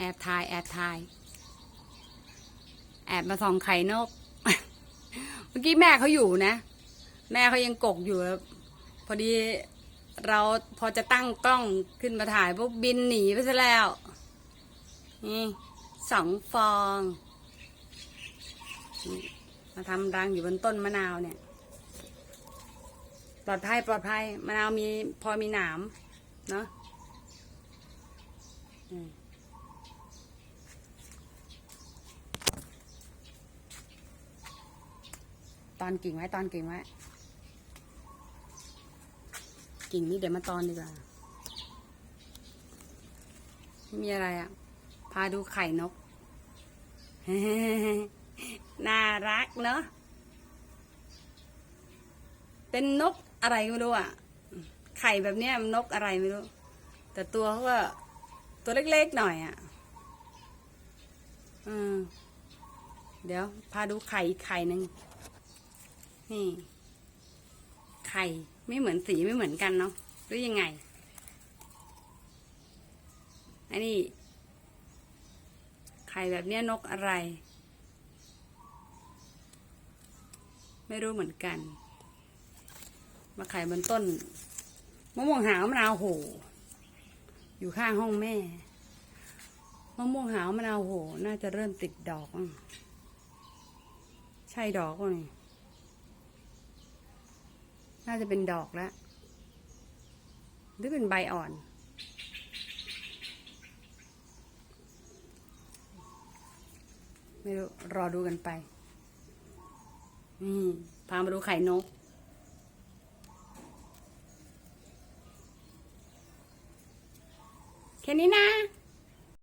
แอบถ่าย แอบถ่าย แอบมาส่องไข่นก เมื่อกี้แม่เขาอยู่นะ แม่เขายังกกอยู่ พอดีเราพอจะตั้งกล้องขึ้นมาถ่ายปุ๊บบินหนีไปซะแล้ว นี่สองฟอง มาทำรังอยู่บนต้นมะนาวเนี่ย ปลอดภัย ปลอดภัย มะนาวมีพอมีหนาม เนาะ อืม ตอนกิ่งไว้ตอนกิ่งไว้ กิ่งนี้เดี๋ยวมาตอนดีกว่ามีอะไรอะ พาดูไข่นก น่ารักเนาะเป็นนกอะไรไม่รู้อะ ไข่แบบเนี้ยมันนกอะไรไม่รู้ แต่ตัวเขาก็ตัวเล็กๆหน่อยอะอืมเดี๋ยว พาดูไข่อีกไข่หนึ่ง นี่ ไข่ไม่เหมือนสีไม่เหมือนกันเนาะหรือยังไง อันนี้ ไข่แบบเนี้ยนกอะไร ไม่รู้เหมือนกัน มาไข่บนต้นมะม่วงหาวมะนาวโห อยู่ข้างห้องแม่มะม่วงหาวมะนาวโห น่าจะเริ่มติดดอก ใช่ดอกป่ะนี่ น่าจะเป็นดอกแล้ว หรือเป็นใบอ่อน ไม่รู้ รอดูกันไป นี่พามาดูไข่นก แค่นี้นะ